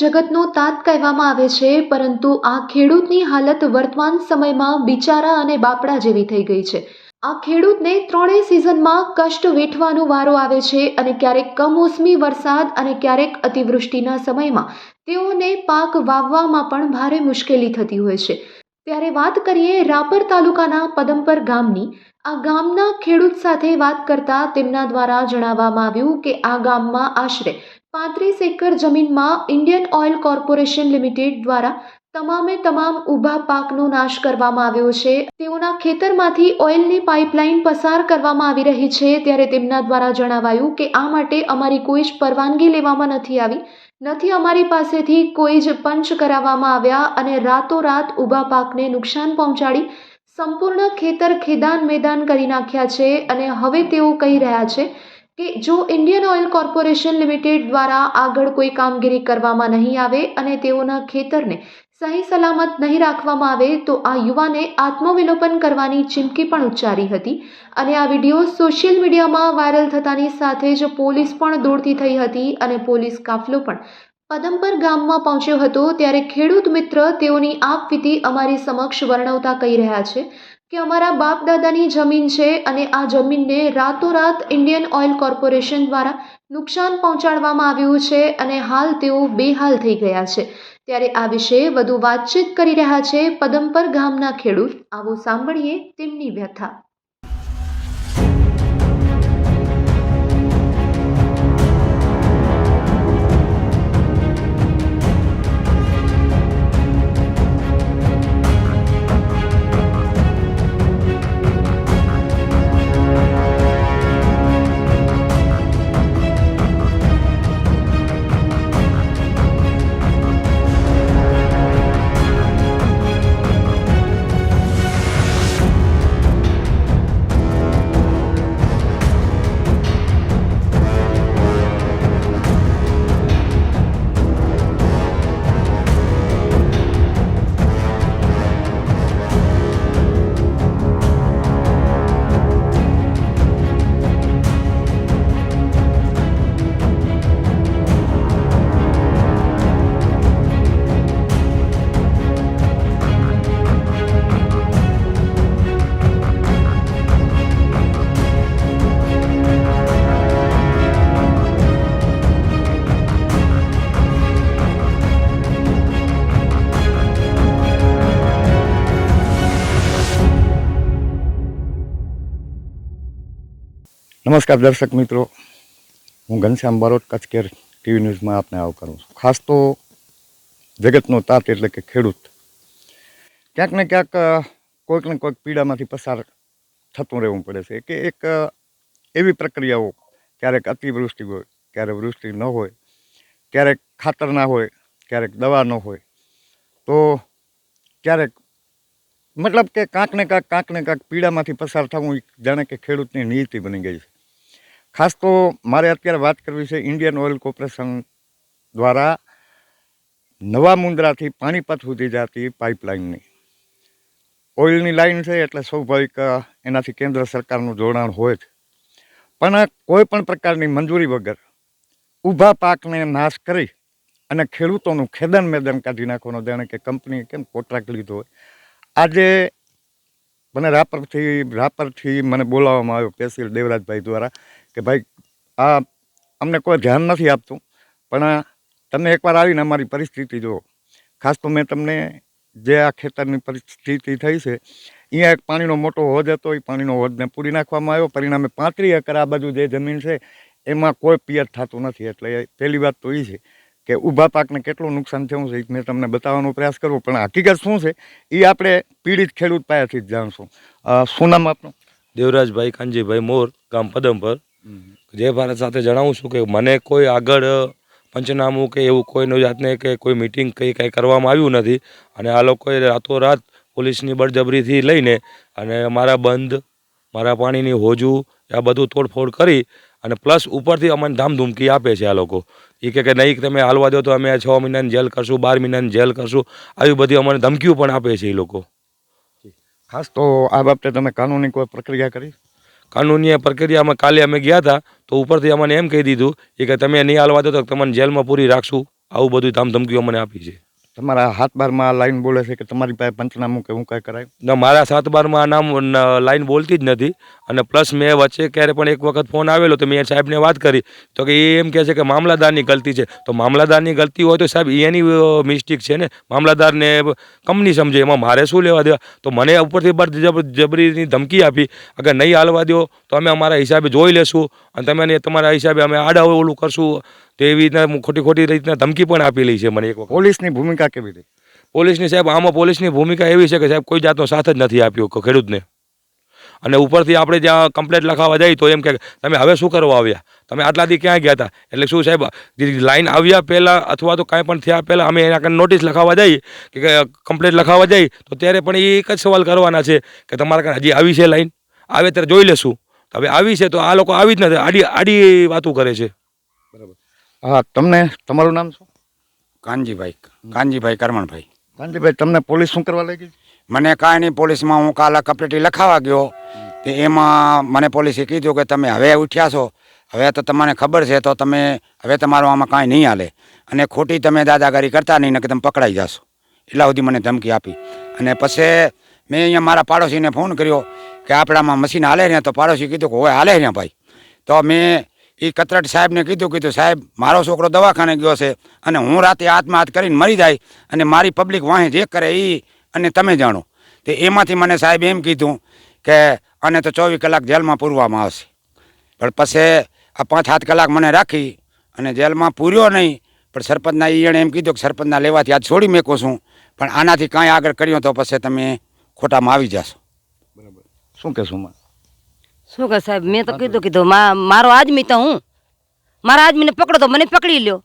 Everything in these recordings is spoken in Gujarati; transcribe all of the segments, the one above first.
જગતનો તાત કહેવામાં આવે છે, પરંતુ આ ખેડૂતની હાલત વર્તમાન સમયમાં બિચારા અને બાપડા જેવી થઈ ગઈ છે. આ ખેડૂતને ત્રણેય સિઝનમાં કષ્ટ વેઠવાનો વારો આવે છે અને ક્યારેક કમોસમી વરસાદ અને ક્યારેક અતિવૃષ્ટિના સમયમાં. તેઓને પાક વાવવામાં પણ ભારે મુશ્કેલી થતી હોય છે. ત્યારે વાત કરીએ રાપર તાલુકાના પદમપર ગામની. આ ગામના ખેડૂત સાથે વાત કરતા તેમના દ્વારા જણાવવામાં આવ્યું કે આ ગામમાં આશરે પાંત્રીસ એકર જમીનમાં ઇન્ડિયન ઓઇલ કોર્પોરેશન લિમિટેડ દ્વારા તમામે તમામ ઊભા પાકનો નાશ કરવામાં આવ્યો છે. તેઓના ખેતરમાંથી ઓઇલની પાઇપલાઇન પસાર કરવામાં આવી રહી છે ત્યારે તેમના દ્વારા જણાવાયું કે આ માટે અમારી કોઈ જ પરવાનગી લેવામાં નથી આવી. નથી અમારી પાસેથી કોઈ જ પંચ કરાવવામાં આવ્યા અને રાતોરાત ઊભા પાકને નુકસાન પહોંચાડી સંપૂર્ણ ખેતર ખેદાન મેદાન કરી નાખ્યા છે અને હવે તેઓ કહી રહ્યા છે કે જો ઇન્ડિયન ઓઇલ કોર્પોરેશન લિમિટેડ દ્વારા આગળ કોઈ કામગીરી કરવામાં નહીં આવે અને તેઓના ખેતરને સહી સલામત નહીં રાખવામાં આવે, તો આ યુવાને આત્મવિલોપન કરવાની ચીમકી પણ ઉચ્ચારી હતી. અને આ વીડિયો સોશિયલ મીડિયામાં વાયરલ થતાની સાથે જ પોલીસ પણ દોડતી થઈ હતી અને પોલીસ કાફલો પણ પદમપર ગામમાં પહોંચ્યો હતો. ત્યારે ખેડૂત મિત્ર તેઓની આપવીતી અમારી સમક્ષ વર્ણવતા કહી રહ્યા છે. કે અમારા બાપ દાદાની જમીન છે અને આ જમીનને રાતોરાત ઇન્ડિયન ઓઇલ કોર્પોરેશન દ્વારા નુકસાન પહોંચાડવામાં આવ્યું છે અને હાલ તેઓ બેહાલ થઈ ગયા છે. ત્યારે આ વિશે વધુ વાતચીત કરી રહ્યા છે પદમપર ગામના ખેડૂત. આવો સાંભળીએ તેમની વ્યથા. નમસ્કાર દર્શક મિત્રો. હું ઘનશ્યામ બારોટ, કચકેર ટીવી ન્યૂઝમાં આપને આવકારું છું. ખાસ તો જગતનો તાત એટલે કે ખેડૂત. ક્યાંક ને ક્યાંક કોઈક ને કોઈક પીડામાંથી પસાર થતું રહેવું પડે છે. કે એક એવી પ્રક્રિયાઓ ક્યારેક અતિવૃષ્ટિ હોય, ક્યારેક વૃષ્ટિ ન હોય, ક્યારેક ખાતર ના હોય, ક્યારેક દવા ન હોય, તો ક્યારેક મતલબ કે કાંક ને કાંક કાંક ને કાંક પીડામાંથી પસાર થવું જાણે કે ખેડૂતની નીતિ બની ગઈ છે. ખાસ તો મારે અત્યારે વાત કરવી છે ઇન્ડિયન ઓઇલ કોર્પોરેશન દ્વારા નવા મુંદ્રાથી પાણીપત સુધી જતી પાઇપલાઇનની ઓઇલની લાઈન છે એટલે સ્વાભાવિક એનાથી કેન્દ્ર સરકારનું જોડાણ હોય જ. પણ કોઈ પણ પ્રકારની મંજૂરી વગર ઊભા પાકને નાશ કરી અને ખેડૂતોનું ખેદન મેદન કાઢી નાખવાનો જાણે કે કંપનીએ કેમ કોન્ટ્રાક્ટ લીધો હોય. આજે મને રાપરથી રાપરથી મને બોલાવવામાં આવ્યો પેશિયલ દેવરાજભાઈ દ્વારા કે ભાઈ, આ અમને કોઈ ધ્યાન નથી આપતું, પણ તમે એકવાર આવીને અમારી પરિસ્થિતિ જુઓ. ખાસ તો મેં તમને જે આ ખેતરની પરિસ્થિતિ થઈ છે, અહીંયા એક પાણીનો મોટો હોજ હતો, એ પાણીનો હોદને પૂરી નાખવામાં આવ્યો. પરિણામે પાંત્રી એકર આ બાજુ જે જમીન છે, એમાં કોઈ પિયત થતું નથી. એટલે પહેલી વાત તો એ છે કે ઊભા પાકને કેટલું નુકસાન થયું છે, એ મેં તમને બતાવવાનો પ્રયાસ કરવો. પણ હકીકત શું છે એ આપણે પીડિત ખેડૂત પાસેથી જ જાણશું. શું નામ આપનું? દેવરાજભાઈ કાનજીભાઈ મોર, ગામ પદમપર. જય ભારત સાથે જણાવું છું કે મને કોઈ આગળ પંચનામું કે એવું કોઈનું જાતને કે કોઈ મિટિંગ કંઈ કંઈ કરવામાં આવ્યું નથી. અને આ લોકોએ રાતોરાત પોલીસની બળજબરીથી લઈને અને મારા બંધ, મારા પાણીની હોજું, આ બધું તોડફોડ કરી અને પ્લસ ઉપરથી અમને ધામધૂમકી આપે છે આ લોકો. એ કે નહીં તમે હાલવા દો તો અમે છ મહિનાની જેલ કરશું, બાર મહિનાની જેલ કરશું. આવી બધી અમને ધમકીઓ પણ આપે છે એ લોકો. ખાસ તો આ બાબતે તમે કાનૂની કોઈ પ્રક્રિયા કરી? કાનૂની પ્રક્રિયામાં કાલે અમે ગયા હતા, તો ઉપરથી અમને એમ કહી દીધું કે તમે નહીં હાલવા દો તો તમને જેલમાં પૂરી રાખશું. આવું બધું ધામધમકીઓ મને આપી છે. તમારા હાથ બારમાં આ લાઈન બોલે છે કે તમારી પાસે પંચનામું કે હું કાંઈ કરાય? ના, મારા સાત બારમાં આ નામ લાઈન બોલતી જ નથી. અને પ્લસ મેં વચ્ચે ક્યારે પણ એક વખત ફોન આવેલો તો મેં સાહેબને વાત કરી. તો કે એ એમ કહે છે કે મામલાદારની ગલતી છે. તો મામલાદારની ગલતી હોય તો સાહેબ એની મિસ્ટેક છે ને. મામલાદારને કંપની સમજે, એમાં મારે શું લેવા દેવા? તો મને ઉપરથી બર જબરીની ધમકી આપી. અગર નહીં હાલવા દો તો અમે અમારા હિસાબે જોઈ લેશું. અને તમે તમારા હિસાબે અમે આડા ઓલું કરશું. તો એવી રીતના ખોટી ખોટી રીતના ધમકી પણ આપેલી છે મને એક વખત. પોલીસની ભૂમિકા કેવી રહી? પોલીસની સાહેબ આમાં પોલીસની ભૂમિકા એવી છે કે સાહેબ કોઈ જાતનો સાથ જ નથી આપ્યો ખેડૂતને. અને ઉપરથી આપણે જ્યાં કમ્પ્લેટ લખાવા જઈએ તો એમ કે તમે હવે શું કરવા આવ્યા? તમે આટલાથી ક્યાં ગયા હતા એટલે શું સાહેબ જે લાઈન આવ્યા પહેલાં અથવા તો કાંઈ પણ થયા પહેલાં અમે એના કારણે નોટિસ લખાવા જઈએ કે કમ્પ્લેટ લખાવા જઈએ તો ત્યારે પણ એ એક જ સવાલ કરવાના છે કે તમારા કારણે હજી આવી છે લાઈન આવે ત્યારે જોઈ લેશું. હવે આવી છે તો આ લોકો આવી જ નથી. આડી આડી વાતો કરે છે. બરાબર. હા તમને તમારું નામ શું? કાનજીભાઈ કાનજીભાઈ કરમણભાઈ. કાનજીભાઈ તમને પોલીસ શું કરવા લાગી મને કાંઈ નહીં પોલીસમાં હું કાલે કપલેટી લખાવા ગયો. તે એમાં મને પોલીસે કીધું કે તમે હવે ઉઠ્યા છો. હવે તો તમને ખબર છે તો તમે હવે તમારું આમાં કાંઈ નહીં હાલે. અને ખોટી તમે દાદાગીરી કરતા નહીં ને કે તમે પકડાઈ જશો. એટલા સુધી મને ધમકી આપી. અને પછી મેં અહીંયા મારા પાડોશીને ફોન કર્યો. કે આપણામાં મશીન હાલે ને તો પાડોશી કીધું કે હોય હાલે ને ભાઈ. તો મેં એ કતરટ સાહેબને કીધું કીધું, સાહેબ, મારો છોકરો દવાખાને ગયો છે અને હું રાતે હાથમાં હાથ કરીને મરી જાય અને મારી પબ્લિક વાહે જે કરે એ અને તમે જાણો. તે એમાંથી મને સાહેબ એમ કીધું કે અને તો ચોવીસ કલાક જેલમાં પૂરવામાં આવશે. પણ પછી આ પાંચ સાત કલાક મને રાખી અને જેલમાં પૂર્યો નહીં. પણ સરપંચના એણે એમ કીધું કે, સરપંચના લેવાથી આજ છોડી મેકો છું. પણ આનાથી કાંઈ આગળ કર્યો તો પછી તમે ખોટામાં આવી જશો. શું કહેશું માં? શું કહે સાહેબ? મેં તો કીધું કીધું મારો આદમી તો હું. મારા આદમીને પકડો તો મને પકડી લ્યો.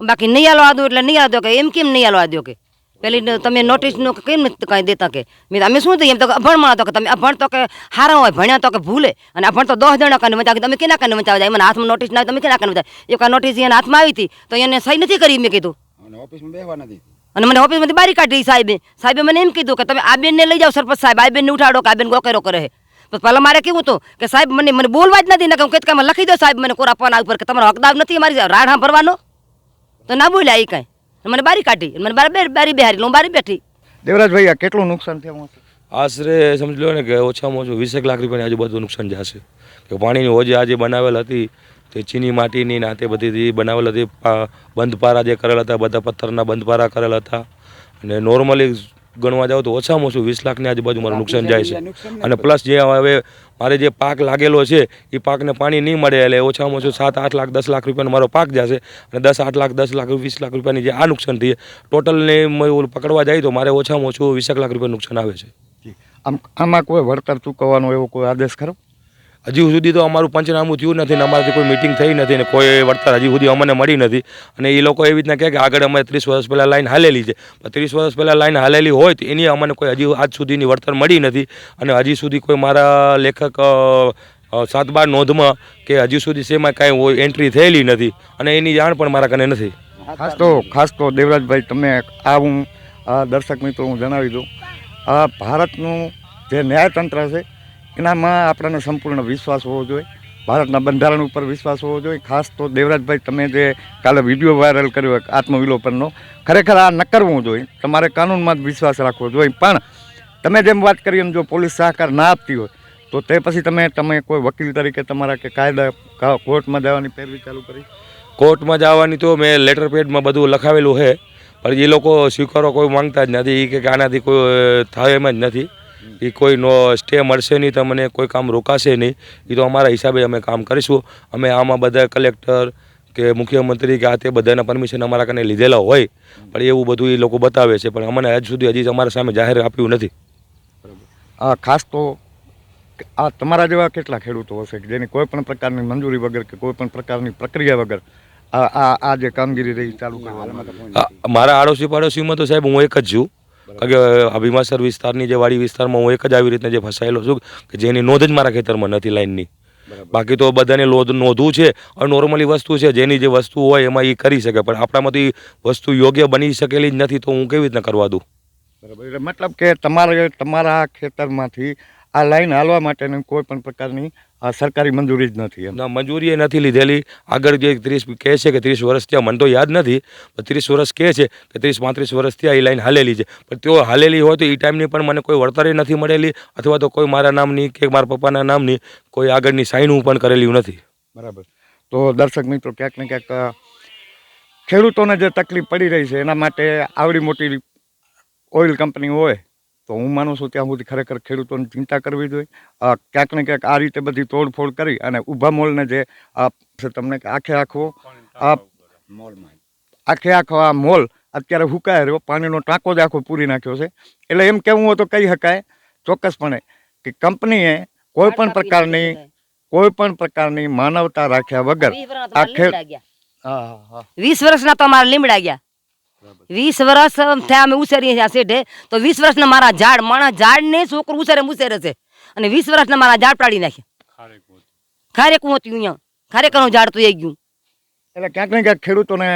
બાકી નહીં હાલવા દો એટલે નહીં હાલવા દો કે એમ કેમ નહીં હાલવા દો કે? પેલી તમે નોટિસનું કેમ કાંઈ દેતા કે? મેં અમે શું થયું? એમ તો અભણ માણો તો કે તમે અભણ તો કે હારા હોય ભણ્યા તો કે ભૂલે. અને અભણ તો દસ જણા કાને વંચાવે તમે કેના કાને વચાવ જાય મને હાથમાં નોટિસ ના તમે કેના કાને વંચાવે એક આ નોટિસ એના હાથમાં આવી હતી તો એને સહી નથી કરી મેં કીધું. ઓફિસમાં બેહવા નથી અને મને ઓફિસમાંથી બારી કાઢી સાહેબે. સાહેબે મને એમ કીધું કે તમે આ બેનને લઈ જાઓ સરપંચ સાહેબ આ બેનને ઉઠાડો કે આ બેન ગોકેરો કરે તો પહેલાં મારે કેવું હતું કે સાહેબ મને મને બોલવા જ નથી ને કે હું કંઈક કાંઈ લખી દો સાહેબ મને કોરા પાના ઉપર કે તમારો હકદાર નથી મારી રાઢા ભરવાનો તો ના બોલ્યા એ કાંઈ. મને બારી કાઢી. મને બારી બારી બેહારી હું બારી બેઠી. દેવરાજભાઈ આ કેટલું નુકસાન થયું આશરે સમજી લો ને કે ઓછામાં ઓછું વીસેક લાખ રૂપિયાની આજુબાજુ નુકસાન જશે. કે પાણીની હોજી આજે બનાવેલ હતી તે ચીની માટીની ના તે બધી બનાવેલ હતી પા- બંધ જે કરેલા હતા બધા પથ્થરના બંધપારા કરેલા હતા. અને નોર્મલી ગણવા જાવ તો ઓછામાં ઓછું વીસ લાખની આજુબાજુ મારું નુકસાન જાય છે. અને પ્લસ જે હવે મારે જે પાક લાગેલો છે એ પાકને પાણી નહીં મળે એટલે ઓછામાં ઓછું સાત આઠ લાખ દસ લાખ રૂપિયાનો મારો પાક જશે. અને દસ આઠ લાખ દસ લાખ વીસ લાખ રૂપિયાની જે આ નુકસાન થઈ ટોટલને પકડવા જાય તો મારે ઓછામાં ઓછું વીસેક લાખ રૂપિયા નુકસાન આવે છે. આમ આમાં કોઈ વળતર ચૂકવવાનો એવો કોઈ આદેશ ખરો? હજી સુધી તો અમારું પંચનામું થયું નથી ને અમારાથી કોઈ મિટિંગ થઈ નથી ને કોઈ વળતર હજી સુધી અમને મળી નથી. અને એ લોકો એવી રીતના કહે કે આગળ અમે ત્રીસ વર્ષ પહેલાં લાઈન હાલેલી છે. પણ ત્રીસ વર્ષ પહેલાં લાઈન હાલેલી હોય તો એની અમને કોઈ હજી આજ સુધીની વળતર મળી નથી. અને હજી સુધી કોઈ મારા લેખક સાત બાર નોંધમાં કે હજી સુધી શેમાં કાંઈ એન્ટ્રી થયેલી નથી. અને એની જાણ પણ મારા કને નથી. ખાસ તો ખાસ તો દેવરાજભાઈ, તમે આ હું, આ દર્શક મિત્રો હું જણાવી દઉં. આ ભારતનું જે ન્યાયતંત્ર છે એનામાં આપણને સંપૂર્ણ વિશ્વાસ હોવો જોઈએ. ભારતના બંધારણ ઉપર વિશ્વાસ હોવો જોઈએ. ખાસ તો દેવરાજભાઈ, તમે જે કાલે વીડિયો વાયરલ કર્યો આત્મવિલોપનનો, ખરેખર આ ન કરવું જોઈએ. તમારે કાનૂનમાં જ વિશ્વાસ રાખવો જોઈએ. પણ તમે જેમ વાત કરી એમ જો પોલીસ સહકાર ના આપતી હોય, તો તે પછી તમે તમે કોઈ વકીલ તરીકે તમારા કે કાયદા કોર્ટમાં જવાની પેરવી ચાલુ કરી? કોર્ટમાં જવાની તો મેં લેટર પેડમાં બધું લખાવેલું છે. પણ એ લોકો સ્વીકારો કોઈ માંગતા જ નથી. કે આનાથી કોઈ થાય એમ જ નથી. એ કોઈ નો સ્ટે મળશે નહીં તમને કોઈ કામ રોકાશે નહીં. એ તો અમારા હિસાબે અમે કામ કરીશું. અમે આમાં બધા કલેક્ટર કે મુખ્યમંત્રી કે આ તે બધાના પરમિશન અમારા કને લીધેલા હોય. પણ એવું બધું એ લોકો બતાવે છે. પણ અમને હજ સુધી હજી અમારા સામે જાહેર આપ્યું નથી. આ ખાસ તો આ તમારા જેવા કેટલા ખેડૂતો હશે કે જેની કોઈ પણ પ્રકારની મંજૂરી વગર કે કોઈ પણ પ્રકારની પ્રક્રિયા વગર આ આ આ જે કામગીરી રહી ચાલુ કરવામાં મારા આડોશી પાડોશીમાં તો સાહેબ હું એક જ છું. કારણ કે આ ભીમાસર વિસ્તારની જે વાડી વિસ્તારમાં હું એક જ આવી રીતના જે ફસાયેલો છું કે જેની નોંધ જ મારા ખેતરમાં નથી લાઈનની. બાકી તો બધાને લોધ નોંધવું છે અને નોર્મલી વસ્તુ છે જેની જે વસ્તુ હોય એમાં એ કરી શકે પણ આપણામાંથી વસ્તુ યોગ્ય બની શકેલી જ નથી તો હું કેવી રીતના કરવા દઉં? બરાબર. એટલે મતલબ કે તમારે તમારા ખેતરમાંથી આ લાઈન હાલવા માટેની કોઈ પણ પ્રકારની આ સરકારી મંજૂરી જ નથી એમ. ના મંજૂરી એ નથી લીધેલી. આગળ જે ત્રીસ કહે છે કે ત્રીસ વર્ષ ત્યાં મને તો યાદ નથી પણ ત્રીસ વર્ષ કહે છે કે ત્રીસ પાંત્રીસ વર્ષ ત્યાં એ લાઈન હાલેલી છે. પણ તેઓ હાલેલી હોય તો એ ટાઈમની પણ મને કોઈ વળતરે નથી મળેલી અથવા તો કોઈ મારા નામની કે મારા પપ્પાના નામની કોઈ આગળની સાઈન હું પણ કરેલી નથી. બરાબર. તો દર્શક મિત્રો ક્યાંક ને ક્યાંક ખેડૂતોને જે તકલીફ પડી રહી છે એના માટે આવડી મોટી ઓઇલ કંપની હોય તો હું માનું છું ત્યાં સુધી ખરેખર ખેડૂતોની ચિંતા કરવી જોઈએ. ક્યાંક ને ક્યાંક આ રીતે બધી તોડફોડ કરી અને ઊભા મોલને જે તમને આખે આખો આખે આખો આ મોલ અત્યારે હુકાય રહ્યો પાણીનો ટાંકો જ આખો પૂરી નાખ્યો છે. એટલે એમ કહેવું હોય તો કહી શકાય ચોક્કસપણે કે કંપનીએ કોઈ પણ પ્રકારની કોઈ પણ પ્રકારની માનવતા રાખ્યા વગર આ ખેડ હા હા વીસ વર્ષના તો અમારા લીમડા ગયા. વીસ વર્ષ થયા અમે ઉછેરીએ છીએ આ શેઠે તો વીસ વર્ષના મારા ઝાડ માણા ઝાડને છોકરું ઉછેરે ઉછેરે છે. અને વીસ વર્ષના મારા ઝાડ પાડી નાખ્યા ખારેકું હતું અહીંયા. ખારેકરનું ઝાડ તો એ ગયું. એટલે ક્યાંક ને ક્યાંક ખેડૂતોને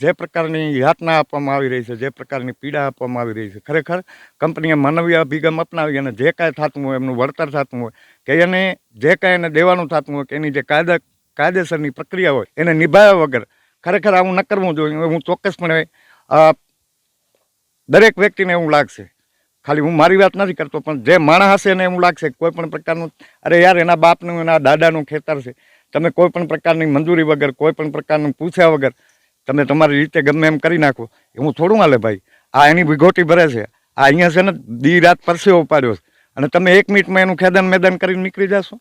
જે પ્રકારની યાતના આપવામાં આવી રહી છે જે પ્રકારની પીડા આપવામાં આવી રહી છે ખરેખર કંપનીએ માનવીય અભિગમ અપનાવી અને જે કાંઈ થતું હોય એમનું વળતર થતું હોય કે એને જે કાંઈ એને દેવાનું થતું હોય કે એની જે કાયદા કાયદેસરની પ્રક્રિયા હોય એને નિભાવ્યા વગર ખરેખર આવું ન કરવું જોઈએ. હું ચોક્કસપણે દરેક વ્યક્તિને એવું લાગશે. ખાલી હું મારી વાત નથી કરતો, પણ જે માણસ હશે એને એવું લાગશે કોઈ પણ પ્રકારનું, અરે યાર, એના બાપનું, એના દાદાનું ખેતર છે. તમે કોઈ પણ પ્રકારની મંજૂરી વગર, કોઈ પણ પ્રકારનું પૂછ્યા વગર, તમે તમારી રીતે ગમે એમ કરી નાખો. એવું થોડું હાલે ભાઈ. આ એની વિઘોટી ભરે છે. આ અહીંયા છે ને, દી રાત પરસેવો પાડ્યો છે. અને તમે એક મિનિટમાં એનું ખેદાન મેદાન કરીને નીકળી જશો?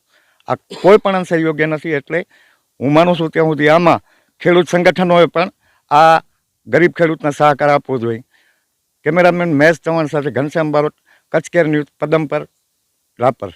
આ કોઈ પણ અંશે યોગ્ય નથી. એટલે હું માનું છું ત્યાં સુધી આમાં ખેડૂત સંગઠનોએ પણ આ ગરીબ ખેડૂતને સહકાર આપવો જોઈએ. કેમેરામેન મહેશ ચૌહાણ સાથે ઘનશ્યામ બારોટ, કચ્છ કેર ન્યૂઝ, પદમ પર રાપર.